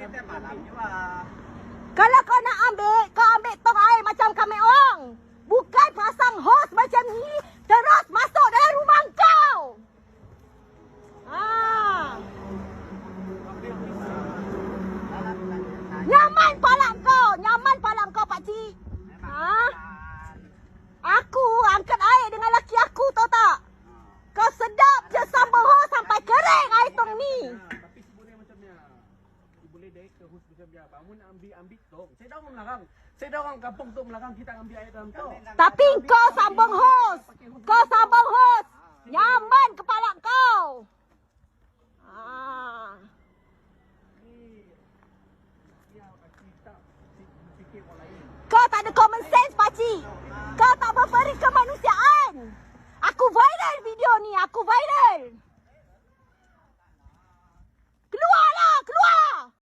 你在卖大米啊 Dari ke hus macam ni. Bangun ambil ambil tong. Saya dah orang melarang. Saya dah orang kampung tu melarang kita ambil air dalam tong. Tapi kau sambung hos. Kau sambung hos. Nyaman kepala kau. Ah. Kau tak ada common sense, pakcik. Kau tak berperi kemanusiaan. Aku viral video ni. Aku viral.